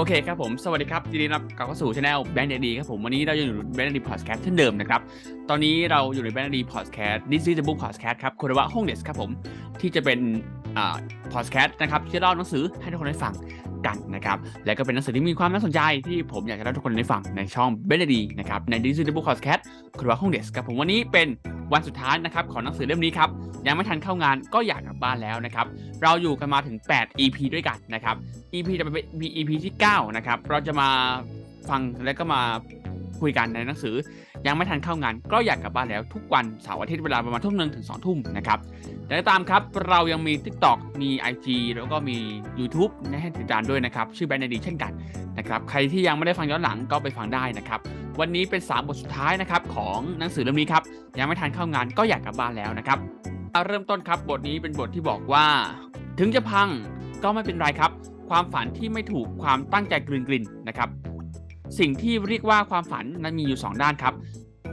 โอเคครับผม สวัสดีครับยินดีรับกลับเข้าสู่ช anel แบงค์ดีครับผม วันนี้เราอยู่ในแบงค์ดีพอดแคสต์เช่นเดิมนะครับ ตอนนี้เราอยู่ในแบงค์ดีพอดแคสต์ This is the book podcast ครับคุณว่าห้องเดสครับผม ที่จะเป็นอ่าพอดแคสต์นะครับที่เล่าหนังสือให้ทุกคนได้ฟัง กันนะครับ และก็เป็นหนังสือที่มีความน่าสนใจที่ผมอยากจะเล่าทุกคนได้ฟังในช่องเบงค์ดีนะครับใน This is the book podcast คุณว่าห้องเดสครับผมวันนี้เป็นวันสุดท้ายนะครับของหนังสือเล่มนี้ครับยังไม่ทันเข้างานก็อยากกลับบ้านแล้วนะครับเราอยู่กันมาถึง 8 EP ด้วยกันนะครับ EP จะเป็น EP ที่ 9 นะครับเราจะมาฟังและก็มา คุยกันในหนังสือ ยังไม่ทันเข้างาน ก็อยากกลับบ้านแล้วทุกวันเสาร์อาทิตย์เวลาประมาณทุ่มหนึ่งถึงสองทุ่มนะครับแต่ตามครับเรายังมี TikTok มี IG แล้วก็มี YouTube ให้ติดตามด้วยนะครับ ชื่อแบรนด์ดีเช่นกันนะครับใครที่ยังไม่ได้ฟังย้อนหลังก็ไปฟังได้นะครับวันนี้เป็น 3 บทสุดท้ายนะครับของหนังสือเล่มนี้ครับยังไม่ทันเข้างานก็อยากกลับบ้านแล้วนะครับเอาเริ่มต้นครับบทนี้เป็นบทที่บอกว่า ถึงจะพังก็ไม่เป็นไรครับ ความฝันที่ไม่ถูกความตั้งใจกลืนกลินนะครับ สิ่งที่เรียกว่าความฝันนั้นมีอยู่ 2 ด้านครับ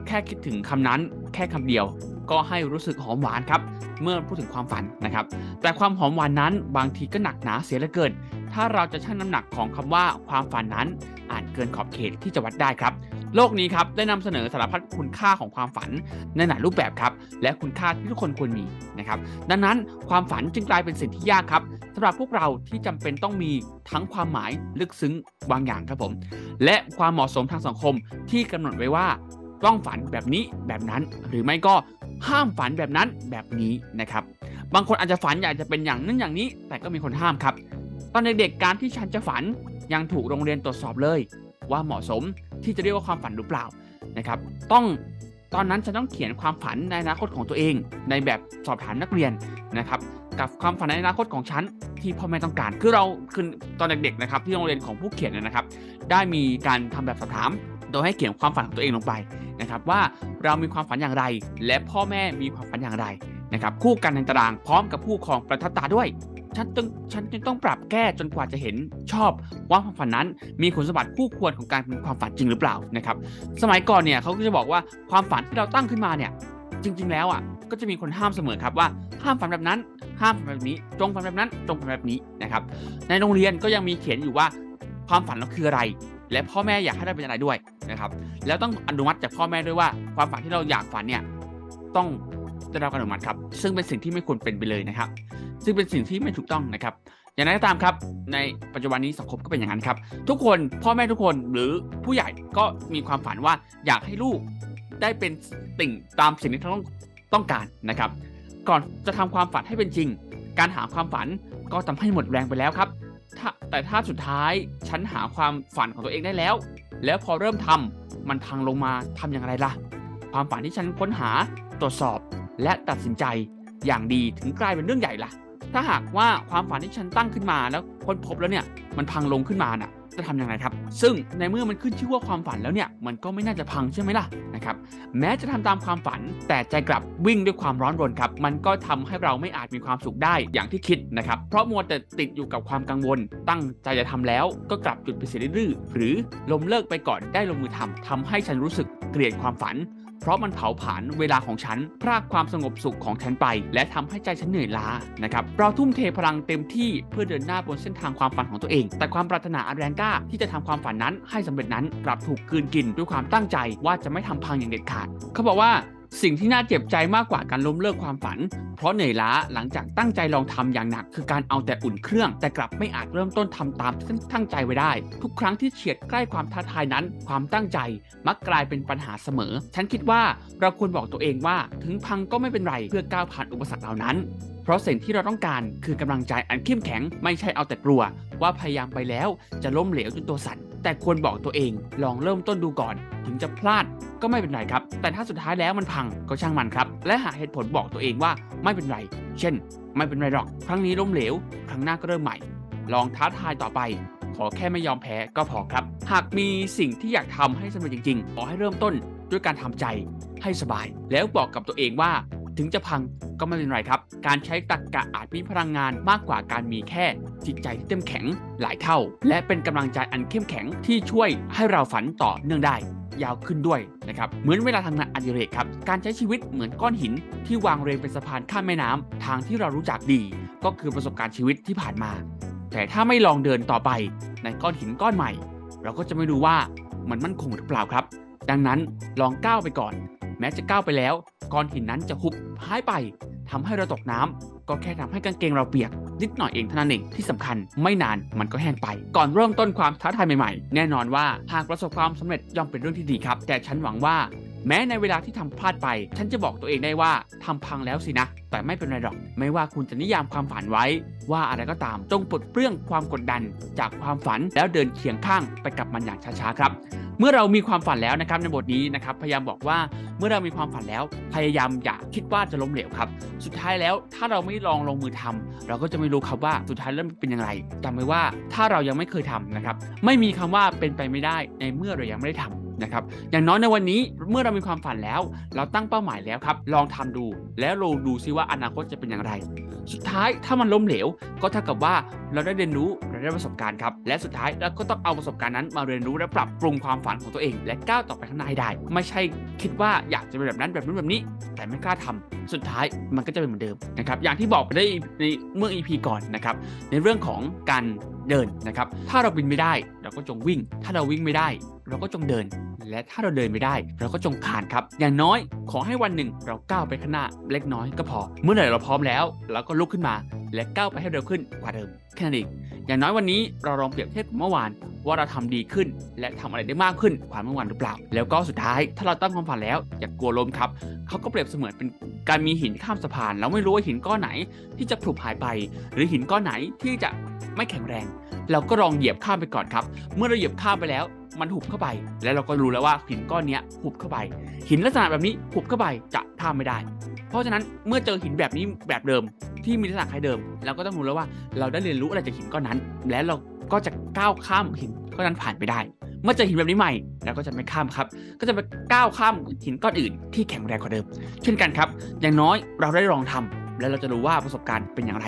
แค่คิดถึงคำนั้นแค่คำเดียว ก็ให้รู้สึกหอมหวานครับ เมื่อพูดถึงความฝันนะครับ แต่ความหอมหวานนั้นบางทีก็หนักหนาเสียเหลือเกิน ถ้าเราจะชั่งน้ำหนักของคำว่าความฝันนั้นอ่าจเกินขอบเขตที่จะวัดได้ครับโลกนี้ครับได้นำเสนอสารพัดคุณค่าของความฝันในหลายรูปแบบครับ และคุณค่าที่ทุกคนควรมีนะครับ ดังนั้นความฝันจึงกลายเป็นสิ่งที่ยากครับสำหรับพวกเราที่จำเป็นต้องมีทั้งความหมายลึกซึ้งบางอย่างครับผม และความเหมาะสมทางสังคมที่กำหนดไว้ว่าต้องฝันแบบนี้แบบนั้น หรือไม่ก็ห้ามฝันแบบนั้นแบบนี้นะครับ บางคนอาจจะฝันอยากจะเป็นอย่างนั้นอย่างนี้ แต่ก็มีคนห้ามครับ ตอนเด็กๆการที่ฉันจะฝันยังถูกโรงเรียนตรวจสอบเลย ว่าเหมาะสมที่จะเรียกว่าความฝันหรือเปล่านะครับ ต้อง ตอนนั้นฉันต้องเขียนความฝันในอนาคตของตัวเอง ในแบบสอบถามนักเรียนนะครับ กับความฝันในอนาคตของฉันที่พ่อแม่ต้องการ คือเราคือตอนเด็กๆนะครับที่โรงเรียนของผู้เขียนนะครับ ได้มีการทำแบบสอบถามโดยให้เขียนความฝันของตัวเองลงไปนะครับ ว่าเรามีความฝันอย่างไร และพ่อแม่มีความฝันอย่างไรนะครับ คู่กันในตารางพร้อมกับผู้ปกครองประทับตาด้วย ฉันต้องฉันจึงต้องปรับแก้จนกว่าจะเห็นชอบว่าความฝันนั้น มีคุณสมบัติคู่ควรของการเป็นความฝันจริงหรือเปล่านะครับ สมัยก่อนเนี่ยเขาก็จะบอกว่าความฝันที่เราตั้งขึ้นมาเนี่ย จริง ๆ แล้วอะก็จะมีคนห้ามเสมอครับว่าห้ามฝันแบบนั้นห้ามฝันแบบนี้ จงฝันแบบนั้นจงฝันแบบนี้นะครับ ในโรงเรียนก็ยังมีเขียนอยู่ว่าความฝันเราคืออะไร และพ่อแม่อยากให้เราเป็นอะไรด้วยนะครับ แล้วต้องอนุมัติจากพ่อแม่ด้วยว่าความฝันที่เราอยากฝันเนี่ยต้องได้รับการอนุมัติครับ ซึ่งเป็นสิ่งที่ไม่ควรเป็นไปเลยนะครับ ซึ่งเป็นสิ่งที่ไม่ถูกต้องนะครับ อย่างไรก็ตามครับ ในปัจจุบันนี้สังคมก็เป็นอย่างนั้นครับ ทุกคนพ่อแม่ทุกคนหรือผู้ใหญ่ก็มีความฝันว่าอยากให้ลูกได้เป็นติ่งตามสิ่งที่เขาต้องต้องการนะครับ ก่อนจะทำความฝันให้เป็นจริง การหาความฝันก็ทำให้หมดแรงไปแล้วครับแต่ถ้าสุดท้ายฉันหาความฝันของตัวเองได้แล้ว แล้วพอเริ่มทำมันพังลงมาทำอย่างไรล่ะ ความฝันที่ฉันค้นหาตรวจสอบและตัดสินใจอย่างดีถึงกลายเป็นเรื่องใหญ่ล่ะ ถ้าหากว่าความฝันที่ฉันตั้งขึ้นมาแล้วค้นพบแล้วเนี่ยมันพังลงขึ้นมาน่ะจะทำยังไงครับ ซึ่งในเมื่อมันขึ้นชื่อว่าความฝันแล้วเนี่ยมันก็ไม่น่าจะพังใช่ไหมล่ะนะครับแม้จะทำตามความฝันแต่ใจกลับวิ่งด้วยความร้อนรนครับมันก็ทำให้เราไม่อาจมีความสุขได้อย่างที่คิดนะครับเพราะมัวแต่ติดอยู่กับความกังวล ตั้งใจจะทำแล้วก็กลับจุดไปเสียดื้อหรือลมเลิกไปก่อนได้ลงมือทำทำให้ฉันรู้สึกเกลียดความฝัน เพราะมันเผาผลาญเวลาของฉัน พรากความสงบสุขของฉันไป และทำให้ใจฉันเหนื่อยล้านะครับ เราทุ่มเทพลังเต็มที่เพื่อเดินหน้าบนเส้นทางความฝันของตัวเอง แต่ความปรารถนาอันแรงกล้าที่จะทำความฝันนั้นให้สำเร็จนั้นกลับถูกกืนกินด้วยความตั้งใจว่าจะไม่ทำพังอย่างเด็ดขาด เขาบอกว่า สิ่งที่น่าเจ็บใจมากกว่าการล้มเลิกความฝัน เพราะเหนื่อยล้าหลังจากตั้งใจลองทำอย่างหนัก คือการเอาแต่อุ่นเครื่อง แต่กลับไม่อาจเริ่มต้นทำตามที่ตั้งใจไว้ได้ ทุกครั้งที่เฉียดใกล้ความท้าทายนั้น ความตั้งใจมักกลายเป็นปัญหาเสมอ ฉันคิดว่าเราควรบอกตัวเองว่าถึงพังก็ไม่เป็นไรเพื่อก้าวผ่านอุปสรรคเหล่านั้น เพราะสิ่งที่เราต้องการคือกำลังใจอันเข้มแข็ง ไม่ใช่เอาแต่กลัว ว่าพยายามไปแล้วจะล้มเหลวจนตัวสั่น แต่ควรบอกตัวเองลองเริ่มต้นดูก่อน ถึงจะพลาดก็ไม่เป็นไรครับ แต่ถ้าสุดท้ายแล้วมันพังก็ช่างมันครับ และหาเหตุผลบอกตัวเองว่าไม่เป็นไร เช่น ไม่เป็นไรหรอก ครั้งนี้ล้มเหลว ครั้งหน้าก็เริ่มใหม่ ลองท้าทายต่อไป ขอแค่ไม่ยอมแพ้ก็พอครับ หากมีสิ่งที่อยากทำให้สำเร็จจริงๆ ขอให้เริ่มต้นด้วยการทำใจให้สบาย แล้วบอกกับตัวเองว่า ถึงจะพังก็ไม่เป็นไรครับ การใช้ตรรกกะอาจมีพลังงานมากกว่าการมีแค่ จิตใจที่เข้มแข็งหลายเท่า และเป็นกำลังใจอันเข้มแข็งที่ช่วยให้เราฝันต่อเนื่องได้ ยาวขึ้นด้วยนะครับเหมือนเวลาทำงานอดิเรกครับ การใช้ชีวิตเหมือนก้อนหิน ที่วางเรียงเป็นสะพานข้ามแม่น้ำทางที่เรารู้จักดี ก็คือประสบการณ์ชีวิตที่ผ่านมา แต่ถ้าไม่ลองเดินต่อไปในก้อนหินก้อนใหม่ เราก็จะไม่รู้ว่ามันมั่นคงหรือเปล่าครับ ดังนั้นลองก้าวไปก่อน แม้จะก้าวไปแล้วก้อนหินนั้นจะหุบหายไปทำให้เราตกน้ำก็แค่ทำให้กางเกงเราเปียก นิดหน่อยเองเท่านั้นเองที่สำคัญไม่นานมันก็แห้งไป ก่อนเริ่มต้นความท้าทายใหม่ๆ แน่นอนว่าหากประสบความสำเร็จย่อมเป็นเรื่องที่ดีครับ แต่ฉันหวังว่า แม้ในเวลาที่ทำพลาดไป ฉันจะบอกตัวเองได้ว่าทำพังแล้วสินะ แต่ไม่เป็นไรหรอก ไม่ว่าคุณจะนิยามความฝันไว้ ว่าอะไรก็ตามจงปลดเปลื้องความกดดัน จากความฝันแล้วเดินเคียงข้างไปกับมันอย่างช้าๆครับเมื่อเรามีความฝันแล้วนะครับในบทนี้นะครับพยายามบอกว่าเมื่อเรามีความฝันแล้วพยายามอย่าคิดว่าจะล้มเหลวครับ สุดท้ายแล้วถ้าเราไม่ลองลงมือทำเราก็จะไม่รู้ครับว่าสุดท้ายแล้วเป็นอย่างไรจำไว้ว่าถ้าเรายังไม่เคยทำนะครับไม่มีคำว่าเป็นไปไม่ได้ในเมื่อเรายังไม่ได้ทำ นะครับอย่างน้อยในวันนี้เมื่อเรามีความฝันแล้ว เราตั้งเป้าหมายแล้วครับ ลองทำดูแล้วลองดูซิว่าอนาคตจะเป็นอย่างไร สุดท้ายถ้ามันล้มเหลว ก็เท่ากับว่าเราได้เรียนรู้เราได้ประสบการณ์ครับและสุดท้ายเราก็ต้องเอาประสบการณ์นั้นมาเรียนรู้และปรับปรุงความฝันของตัวเอง และก้าวต่อไปข้างหน้าให้ได้ ไม่ใช่คิดว่าอยากจะเป็นแบบนั้นแบบนู้นแบบนี้ แต่ไม่กล้าทำสุดท้ายมันก็จะเป็นเหมือนเดิมนะครับอย่างที่บอกไปได้ในเมื่อ EP ก่อนนะครับในเรื่องของการเดินนะครับ ถ้าเราบินไม่ได้ เราก็จงวิ่ง ถ้าเราวิ่งไม่ได้ เราก็จงเดิน และถ้าเราเดินไม่ได้ เราก็จงคลานครับ อย่างน้อยขอให้วันหนึ่งเราก้าวไปข้างหน้าเล็กน้อยก็พอ เมื่อไหร่เราพร้อมแล้ว เราก็ลุกขึ้นมา และก้าวไปให้เร็วขึ้นกว่าเดิมแค่นั้นเองอย่างน้อยวันนี้เราลองเปรียบเทียบกับเมื่อวาน ว่าเราทำดีขึ้น และทำอะไรได้มากขึ้นกว่าเมื่อวานหรือเปล่า แล้วก็สุดท้ายถ้าเราตั้งความฝันแล้ว อย่ากกลัวล้มครับเขาก็เปรียบเสมือนเป็นการมีหินข้ามสะพานแล้วไม่รู้ว่าหินก้อนไหนที่จะผุหายไป หรือหินก้อนไหนที่จะไม่แข็งแรง เราก็ลองเหยียบข้ามไปก่อนครับ เมื่อเราเหยียบข้ามไปแล้ว มันหุบเข้าไป แล้วเราก็รู้แล้วว่าหินก้อนนี้หุบเข้าไป หินลักษณะแบบนี้หุบเข้าไปจะข้ามไม่ได้ เพราะฉะนั้นเมื่อเจอหินแบบนี้แบบเดิมที่มีลักษณะคล้ายเดิม เราก็ต้องรู้แล้วว่าเราได้เรียนรู้อะไรจากหินก้อนนั้น และเราก็จะก้าวข้ามหินก้อนนั้นผ่านไปได้ เมื่อเจอหินแบบนี้ใหม่เราก็จะไม่ข้ามครับ ก็จะไปก้าวข้ามหินก้อนอื่นที่แข็งแรงกว่าเดิม เช่นกันครับ อย่างน้อยเราได้ลองทำ แล้วเราจะรู้ว่าประสบการณ์เป็นอย่างไร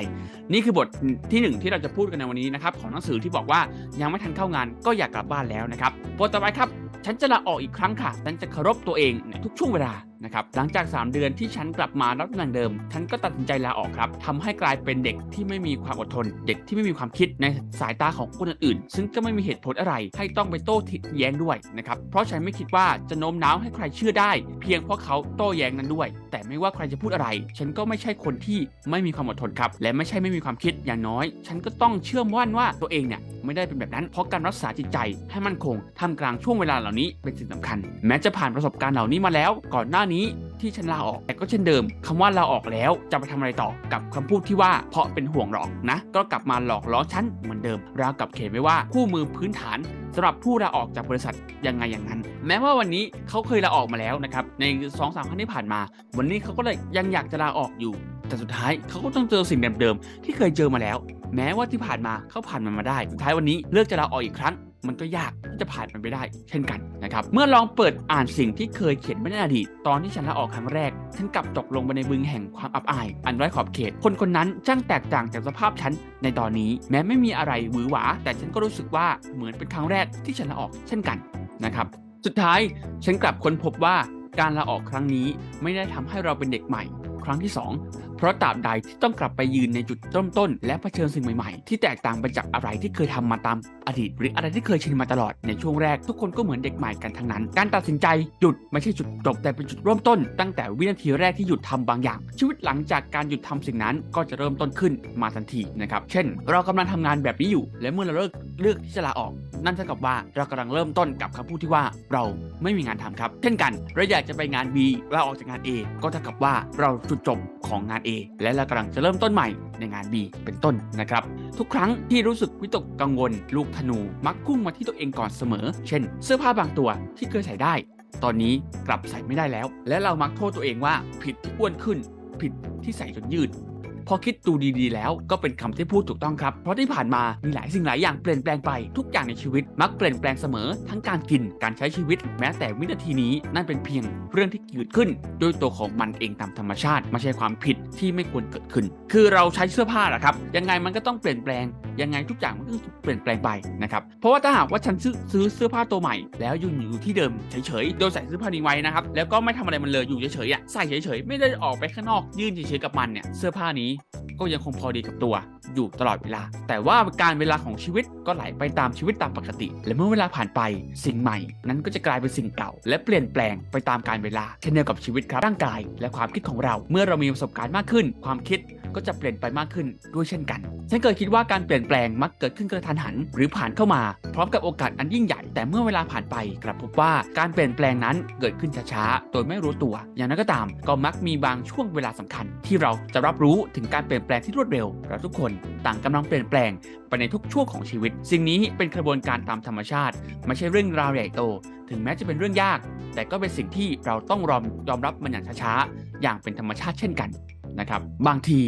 นี่คือบทที่หนึ่งที่เราจะพูดกันในวันนี้นะครับของหนังสือที่บอกว่ายังไม่ทันเข้างานก็อยากกลับบ้านแล้วนะครับบทต่อไปครับ ฉันจะลาออกอีกครั้งค่ะฉันจะเคารพตัวเองในทุกช่วงเวลา นะครับหลังจาก 3 เดือนที่ฉันกลับมารับตำแหน่งเดิม ฉันก็ตัดสินใจลาออกครับทำให้กลายเป็นเด็กที่ไม่มีความอดทน เด็กที่ไม่มีความคิดในสายตาของคนอื่น ซึ่งก็ไม่มีเหตุผลอะไร ให้ต้องไปโต้แย้งด้วยนะครับเพราะฉันไม่คิดว่าจะโน้มน้าวให้ใครเชื่อได้ เพียงเพราะเขาโต้แย้งนั้นด้วย แต่ไม่ว่าใครจะพูดอะไร ฉันก็ไม่ใช่คนที่ไม่มีความอดทนครับและไม่ใช่ไม่มีความคิดอย่างน้อย ฉันก็ต้องเชื่อมั่นว่าตัวเองเนี่ยไม่ได้เป็นแบบนั้น เพราะการรักษาจิตใจให้มั่นคงท่ามกลางช่วงเวลาเหล่านี้เป็นสิ่งสำคัญ แม้จะผ่านประสบการณ์เหล่านี้มาแล้วก่อนหน้านี้ที่ฉันลาออก แต่ก็เช่นเดิมคำว่าลาออกแล้วจะไปทำอะไรต่อกับคำพูดที่ว่าเพราะเป็นห่วงหรอกนะ ก็กลับมาหลอกล้อฉันเหมือนเดิมราวกับเขียนไว้ว่าคู่มือพื้นฐานสำหรับผู้ลาออกจากบริษัทยังไงอย่างนั้น แม้ว่าวันนี้เขาเคยลาออกมาแล้วนะครับใน2อสามครั้งที่ผ่านมา วันนี้เขาก็เลยยังอยากจะลาออกอยู่ แต่สุดท้ายเขาก็ต้องเจอสิ่งเดิมๆที่เคยเจอมาแล้ว แม้ว่าที่ผ่านมาเขาผ่านมันมาได้ สุดท้ายวันนี้เลือกจะลาออกอีกครั้ง มันก็ยากที่จะผ่านมันไปได้ เช่นกันนะครับ เมื่อลองเปิดอ่านสิ่งที่เคยเขียนไว้ในอดีต ตอนที่ฉันลาออกครั้งแรก ฉันกลับตกลงไปในบึงแห่งความอับอาย อันไร้ขอบเขต คนคนนั้นช่างแตกต่างจากสภาพฉันในตอนนี้ แม้ไม่มีอะไรหวือหวา แต่ฉันก็รู้สึกว่าเหมือนเป็นครั้งแรกที่ฉันลาออกเช่นกันนะครับ สุดท้ายฉันกลับค้นพบว่าการลาออกครั้งนี้ไม่ได้ทำให้เราเป็นเด็กใหม่ ครั้งที่ 2 เพราะตราบใดที่ต้องกลับไปยืนในจุดเริ่มต้น และเผชิญสิ่งใหม่ๆ ที่แตกต่างไปจากอะไรที่เคยทำมาตามอดีต หรืออะไรที่เคยชินมาตลอดในช่วงแรกทุกคนก็เหมือนเด็กใหม่กันทั้งนั้น การตัดสินใจหยุดไม่ใช่จุดจบแต่เป็นจุดเริ่มต้น ตั้งแต่วินาทีแรกที่หยุดทำบางอย่าง ชีวิตหลังจากการหยุดทำสิ่งนั้นก็จะเริ่มต้นขึ้นมาทันทีนะครับเช่น เรากำลังทำงานแบบนี้อยู่ และเมื่อเราเลิกเลือกที่จะลาออก นั่นเท่ากับว่าเรากำลังเริ่มต้นกับคำพูดที่ว่าเราไม่มีงานทำครับ เช่นกันเราอยากจะไปงาน B เราออกจากงาน A ก็เท่ากับว่าเราจุดจบของงาน A และเรากำลังจะเริ่มต้นใหม่ในงาน B เป็นต้นนะครับ ทุกครั้งที่รู้สึกวิตกกังวล ลูกธนูมักพุ่งมาที่ตัวเองก่อนเสมอ เช่น เสื้อผ้าบางตัวที่เคยใส่ได้ ตอนนี้กลับใส่ไม่ได้แล้ว และเรามักโทษตัวเองว่าผิดที่อ้วนขึ้น ผิดที่ใส่จนยืด พอคิดดูดีๆ แล้วก็เป็นคำที่พูดถูกต้องครับ เพราะที่ผ่านมามีหลายสิ่งหลายอย่างเปลี่ยนแปลงไปทุกอย่างในชีวิตมักเปลี่ยนแปลงเสมอ ทั้งการกินการใช้ชีวิต แม้แต่วินาทีนี้นั่นเป็นเพียงเรื่องที่เกิดขึ้นด้วยตัวของมันเองตามธรรมชาติไม่ใช่ความผิดที่ไม่ควรเกิดขึ้น คือเราใช้เสื้อผ้าแหละครับยังไงมันก็ต้องเปลี่ยนแปลงยังไงทุกอย่างมันก็เปลี่ยนแปลงไปนะครับเพราะว่าถ้าหากว่าฉันซื้อซื้อเสื้อผ้าตัวใหม่ แล้วยู่อยู่ที่เดิมเฉยๆโดยใส่เสื้อผ้านี้ไว้นะครับแล้วก็ไม่ทำอะไรมันเลยอยู่เฉยๆอะใส่เฉยๆไม่ได้ออกไปข้างนอก ยื่นเฉยๆกับมันเนี่ยเสื้อผ้านี้ก็ยังคงพอดีกับตัว อยู่ตลอดเวลา แต่ว่าการเวลาของชีวิตก็ไหลไปตามชีวิตตามปกติ และเมื่อเวลาผ่านไปสิ่งใหม่ นั้นก็จะกลายเป็นสิ่งเก่า และเปลี่ยนแปลงไปตามการเวลาเช่นเดียวกับชีวิตครับร่างกาย และความคิดของเรา เมื่อเรามีประสบการณ์มากขึ้น ความคิด ก็จะเปลี่ยนไปมากขึ้นด้วยเช่นกัน ฉันเคยคิดว่าการเปลี่ยนแปลงมักเกิดขึ้นกระทันหัน หรือผ่านเข้ามา พร้อมกับโอกาสอันยิ่งใหญ่ แต่เมื่อเวลาผ่านไปกลับพบว่าการเปลี่ยนแปลงนั้นเกิดขึ้นช้าๆ โดยไม่รู้ตัว อย่างนั้นก็ตาม ก็มักมีบางช่วงเวลาสำคัญ ที่เราจะรับรู้ถึงการเปลี่ยนแปลงที่รวดเร็ว เราทุกคนต่างกำลังเปลี่ยนแปลงไปในทุกช่วงของชีวิต สิ่งนี้เป็นกระบวนการตามธรรมชาติ ไม่ใช่เรื่องราวใหญ่โต ถึงแม้จะเป็นเรื่องยาก แต่ก็เป็นสิ่งที่เราต้องยอมยอมรับมันอย่างช้าๆ อย่างเป็นธรรมชาติเช่นกัน นะครับบางที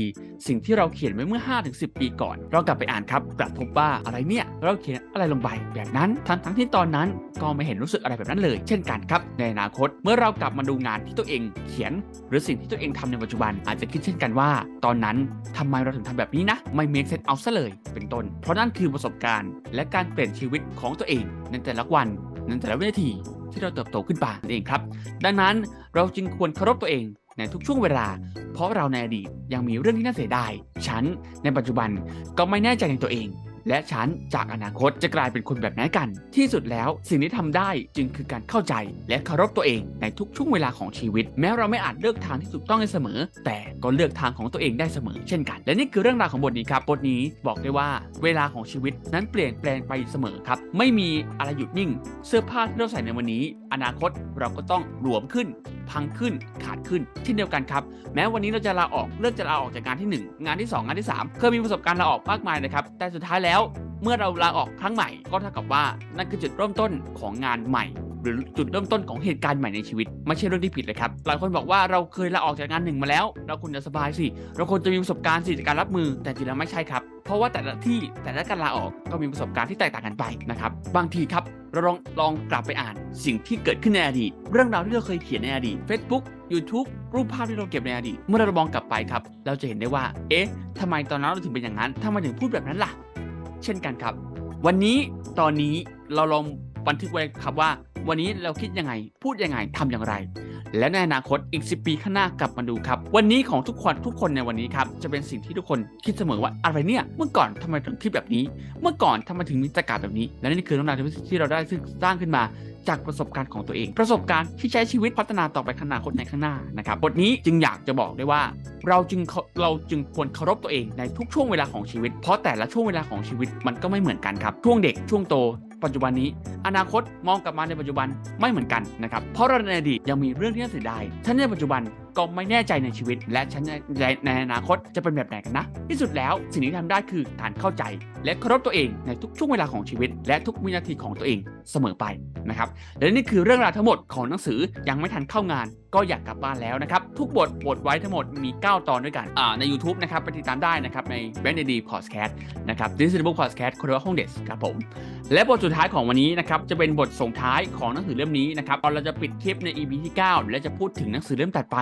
สิ่งที่เราเขียนไว้เมื่อ 5-10 ปีก่อน เรากลับไปอ่านครับกลับพบว่าอะไรเนี่ยเราเขียนอะไรลงไปแบบนั้นทั้งทั้งที่ตอนนั้นก็ไม่เห็นรู้สึกอะไรแบบนั้นเลย เช่นกันครับ ในอนาคตเมื่อเรากลับมาดูงานที่ตัวเองเขียน หรือสิ่งที่ตัวเองทำในปัจจุบันอาจจะคิดเช่นกันว่า ตอนนั้นทำไมเราถึงทำแบบนี้นะไม่เมคเซนเอาซะเลยเป็นต้น เพราะนั่นคือประสบการณ์ และการเปลี่ยนชีวิตของตัวเองในแต่ละวันในแต่ละวินาทีที่เราเติบโตขึ้นไปนั่นเองครับ ดังนั้นเราจึงควรเคารพตัวเอง ในทุกช่วงเวลา เพราะเราในอดีตยังมีเรื่องที่น่าเสียดาย ฉันในปัจจุบันก็ไม่แน่ใจในตัวเอง และฉันจากอนาคตจะกลายเป็นคนแบบไหนกัน ที่สุดแล้วสิ่งที่ทำได้จึงคือการเข้าใจ และเคารพตัวเองในทุกช่วงเวลาของชีวิต แม้เราไม่อาจเลือกทางที่ถูกต้องได้เสมอ แต่ก็เลือกทางของตัวเองได้เสมอ เช่นกัน และนี่คือเรื่องราวของบทนี้ครับบทนี้บอกได้ว่า เวลาของชีวิตนั้นเปลี่ยนแปลงไปเสมอครับ ไม่มีอะไรหยุดนิ่ง เสื้อผ้าที่เราใส่ในวันนี้ อนาคตเราก็ต้องหลวมขึ้น พังขึ้นขาดขึ้นเช่นเดียวกันครับแม้วันนี้เราจะลาออกเลือกจะลาออกจากงานที่ 1 งานที่ 2 งานที่ 3 เคยมีประสบการณ์ลาออกมากมายนะครับแต่สุดท้ายแล้วแล้วเมื่อเราลาออกครั้งใหม่ก็เท่ากับว่านั่นคือจุดเริ่มต้นของงานใหม่ หรือจุดเริ่มต้นของเหตุการณ์ใหม่ในชีวิต ไม่ใช่เรื่องที่ผิดเลยครับ หลายคนบอกว่าเราเคยลาออกจากงานหนึ่งมาแล้ว เราควรจะสบายสิ เราควรจะมีประสบการณ์สิจากการรับมือ แต่จริงแล้วไม่ใช่ครับ เพราะว่าแต่ละที่แต่ละการลาออกก็มีประสบการณ์ที่แตกต่างกันไปนะครับบางทีครับเราลองลองกลับไปอ่านสิ่งที่เกิดขึ้นในอดีต เรื่องราวที่เราเคยเขียนในอดีต Facebook YouTube รูปภาพที่เราเก็บในอดีต เมื่อเรามองกลับไปครับ เราจะเห็นได้ว่า เอ๊ะทำไมตอนนั้นเราถึงเป็นอย่างนั้นทำไมถึงพูดแบบนั้นล่ะ เช่นกันครับ วันนี้ตอนนี้เราลอง บันทึกไว้ครับว่า วันนี้เราคิดยังไง พูดยังไงทำอย่างไร และในอนาคตอีก 10 ปีข้างหน้ากลับมาดูครับ วันนี้ของทุกคนทุกคนในวันนี้ครับจะเป็นสิ่งที่ทุกคนคิดเสมอว่าอะไรเนี่ยเมื่อก่อนทำไมถึงคิดแบบนี้ เมื่อก่อนทำไมถึงมีตะกาแบบนี้ และนี่คือเรื่องราวที่เราได้สร้างขึ้นมาจากประสบการณ์ของตัวเอง ประสบการณ์ที่ใช้ชีวิตพัฒนาต่อไปข้างหน้าคนในข้างหน้านะครับบทนี้จึงอยากจะบอกได้ว่า เราจึงเราจึงควรเคารพตัวเองในทุกช่วงเวลาของชีวิต เพราะแต่ละช่วงเวลาของชีวิตมันก็ไม่เหมือนกันครับช่วงเด็กช่วงโต ปัจจุบันนี้ อนาคตมองกลับมาในปัจจุบันไม่เหมือนกันนะครับเพราะเราในอดีตยังมีเรื่องที่น่าเสียดายฉันในปัจจุบัน ก็ไม่แน่ใจในชีวิต และฉันในในอนาคตจะเป็นแบบไหนกันนะ ที่สุดแล้วสิ่งที่ทำได้คือการเข้าใจ และเคารพตัวเองในทุกช่วงเวลาของชีวิต และทุกวินาทีของตัวเองเสมอไปนะครับและนี่คือเรื่องราวทั้งหมดของหนังสือยังไม่ทันเข้างานก็อยากกลับบ้านแล้วนะครับ ทุกบทบทไว้ทั้งหมดมี 9 ตอนด้วยกันใน YouTube นะครับไปติดตามได้นะครับ ใน b บ n d d Podcast นะครับ This is the book podcast คนว่าห้องเด็ดครับผม และบทสุดท้ายของวันนี้นะครับ จะเป็นบทส่งท้ายของหนังสือเล่มนี้นะครับเราจะปิดคลิปใน EP ที่ 9 และจะพูดถึงหนังสือเล่มถัดไป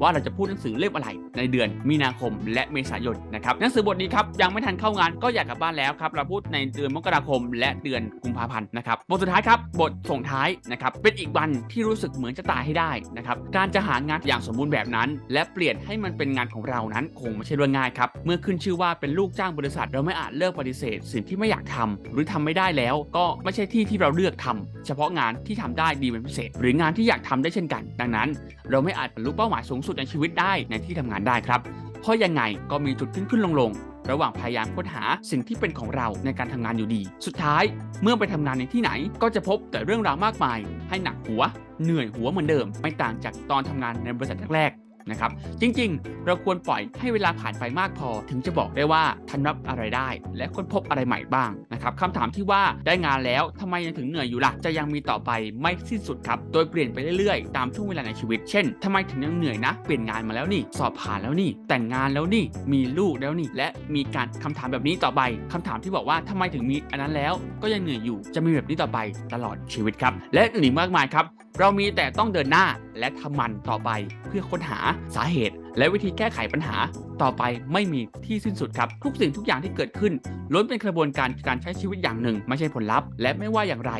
ว่าเราจะพูดหนังสือเล่มอะไรในเดือนมีนาคมและเมษายนนะครับหนังสือบทนี้ครับยังไม่ทันเข้างานก็อยากกลับบ้านแล้วครับเราพูดในเดือนมกราคม และเดือนกุมภาพันธ์นะครับบทสุดท้ายครับบทส่งท้ายนะครับเป็นอีกวันที่รู้สึกเหมือนจะตายให้ได้นะครับการจะหางานอย่างสมบูรณ์แบบนั้น และเปลี่ยนให้มันเป็นงานของเรานั้นคงไม่ใช่เรื่องง่ายครับเมื่อขึ้นชื่อว่าเป็นลูกจ้างบริษัท เราไม่อาจเลิกปฏิเสธ สิ่งที่ไม่อยากทำหรือทำไม่ได้แล้ว ก็ไม่ใช่ที่ที่เราเลือกทำเฉพาะงานที่ทำได้ดีเป็นพิเศษ หรืองานที่อยากทำได้เช่นกัน ดังนั้น เราไม่อาจบรรลุเป้าหมายสูงสุดในชีวิตได้ในที่ทำงานได้ครับ เพราะยังไงก็มีจุดขึ้นขึ้นลงลงระหว่างพยายามค้นหาสิ่งที่เป็นของเราในการทำงานอยู่ดี สุดท้ายเมื่อไปทำงานในที่ไหน ก็จะพบแต่เรื่องราวมากมาย ให้หนักหัว เหนื่อยหัวเหมือนเดิม ไม่ต่างจากตอนทำงานในบริษัทแรก นะครับ จริงๆ เราควรปล่อยให้เวลาผ่านไปมากพอ ถึงจะบอกได้ว่าท่านรับอะไรได้ และค้นพบอะไรใหม่บ้างนะครับคำถามที่ว่าได้งานแล้วทำไมยังถึงเหนื่อยอยู่ล่ะ จะยังมีต่อไปไม่สิ้นสุดครับ โดยเปลี่ยนไปเรื่อยๆ ตามช่วงเวลาในชีวิต เช่นทำไมถึงยังเหนื่อยนะ เปลี่ยนงานมาแล้วนี่ สอบผ่านแล้วนี่ แต่งงานแล้วนี่ มีลูกแล้วนี่ และมีการคำถามแบบนี้ต่อไปคำถามที่บอกว่าทำไมถึงมีอันนั้นแล้ว ก็ยังเหนื่อยอยู่ จะมีแบบนี้ต่อไปตลอดชีวิตครับ และอื่นอีกมากมายครับเรามีแต่ต้องเดินหน้าและทำมันต่อไปเพื่อค้นหาสาเหตุ และวิธีแก้ไขปัญหาต่อไปไม่มีที่สิ้นสุดครับ ทุกสิ่งทุกอย่างที่เกิดขึ้นล้วนเป็นกระบวนการการใช้ชีวิตอย่างหนึ่ง ไม่ใช่ผลลัพธ์ และไม่ว่าอย่างไร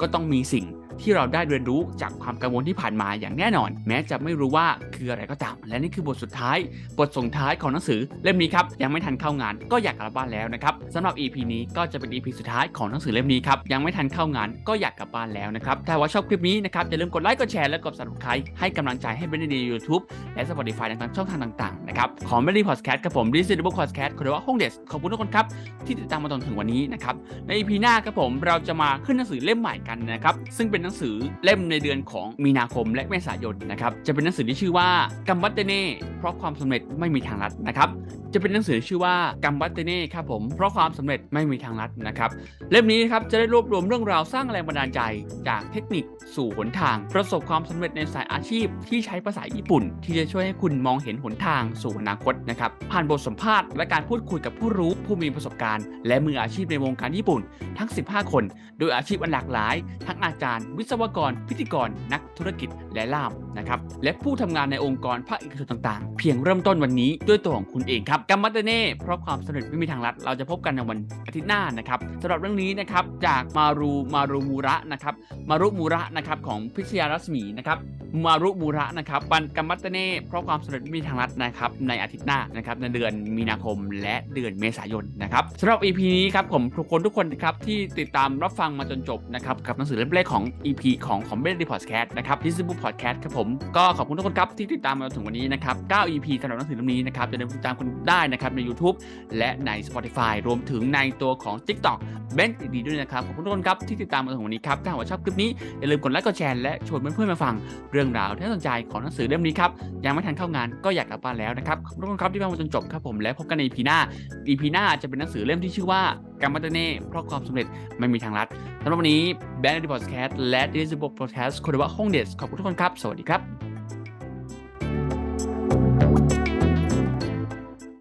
ก็ต้องมีสิ่ง ที่เราได้เรียนรู้จากความกังวลที่ผ่านมาอย่างแน่นอน แม้จะไม่รู้ว่าคืออะไรก็ตาม และนี่คือบทสุดท้าย บทส่งท้ายของหนังสือเล่มนี้ครับยังไม่ทันเข้างานก็อยากกลับบ้านแล้วนะครับสำหรับ EP นี้ก็จะเป็น EP สุดท้ายของหนังสือเล่มนี้ครับยังไม่ทันเข้างานก็อยากกลับบ้านแล้วนะครับถ้าว่าชอบคลิปนี้นะครับอย่าลืมกดไลค์กดแชร์และกด subscribe ให้กำลังใจให้เบนดียูทูบและ Spotify ในทางช่องทางต่างๆนะครับของเบนดีพอดแคสต์กับผมดิจิทัลพอดแคสต์คุณว่าห้องเดสขอบคุณทุกคนครับที่ติดตามมาจนถึงวันนี้นะครับใน EP หน้าครับผมเราจะมาขึ้นหนังสือเล่มใหม่กันนะครับซึ่งเป็นหนังสือเล่มในเดือนของมีนาคมและเมษายนนะครับจะเป็นหนังสือที่ชื่อว่ากัมบัตเตเน่เพราะความสำเร็จไม่มีทางลัดนะครับจะเป็นหนังสือชื่อว่ากัมบัตเตเน่ครับผมเพราะความสำเร็จไม่มีทางลัดนะครับเล่มนี้ครับจะได้รวบรวมเรื่องราวสร้างแรงบันดาลใจ จากเทคนิคสู่หนทาง ประสบความสำเร็จในสายอาชีพที่ใช้ภาษาญี่ปุ่น ที่จะช่วยให้คุณมองเห็นหนทางสู่อนาคตนะครับผ่านบทสัมภาษณ์และการพูดคุยกับผู้รู้ผู้มีประสบการณ์ และมืออาชีพในวงการญี่ปุ่น ทั้ง 15 คน โดยอาชีพอันหลากหลาย ทั้งอาจารย์วิศวกร พิธีกร นักธุรกิจและล่ามนะครับและผู้ทำงานในองค์กรภาคเอกชนต่างๆ เพียงเริ่มต้นวันนี้ด้วยตัวของคุณเองครับกัมมัตเตเน่เพราะความสำเร็จไม่มีทางลัด เราจะพบกันในวันอาทิตย์หน้านะครับสำหรับเรื่องนี้นะครับจากมารูมารูมูระนะครับมารุมูระนะครับของพิชยารัศมีนะครับมารุมูระนะครับปันกัมมัตเตเน่เพราะความสำเร็จไม่มีทางลัดนะครับในอาทิตย์หน้านะครับในเดือนมีนาคมและเดือนเมษายนนะครับสำหรับ EP นี้ครับผมทุกคนทุกคนครับที่ติดตามรับฟังมาจนจบนะครับกับหนังสือเล่มแรกของ EP ของของเบนดีพอดแคสต์นะครับที่ซึ่งพอดแคสต์ครับผม ก็ขอบคุณทุกคนครับที่ติดตามมาถึงวันนี้นะครับ 9 EP สำหรับหนังสือเล่มนี้นะครับจะได้ติดตามคุณได้นะครับใน YouTube และใน Spotify รวมถึงในตัวของ TikTok เบนดีด้วยนะครับ ขอบคุณทุกคนครับที่ติดตามมาถึงวันนี้ครับ ถ้าหากว่าชอบคลิปนี้ อย่าลืมกดไลค์กดแชร์และชวนเพื่อนๆมาฟังเรื่องราวที่น่าสนใจของหนังสือเล่มนี้ครับยังไม่ทันเข้างานก็อยากกลับบ้านแล้วนะครับขอบคุณทุกคนครับที่ฟังมาจนจบครับผมและพบกันใน EP หน้า EP หน้าจะเป็นหนังสือเล่มที่ชื่อว่าการมัตเน่เพราะความสำเร็จไม่มีทางลัดสำหรับวันนี้แบนด์ดิพอดแคสต์และดิจิทัลพอดแคสต์คุณว่าห้องเดสขอบคุณทุกคนครับ สวัสดีครับ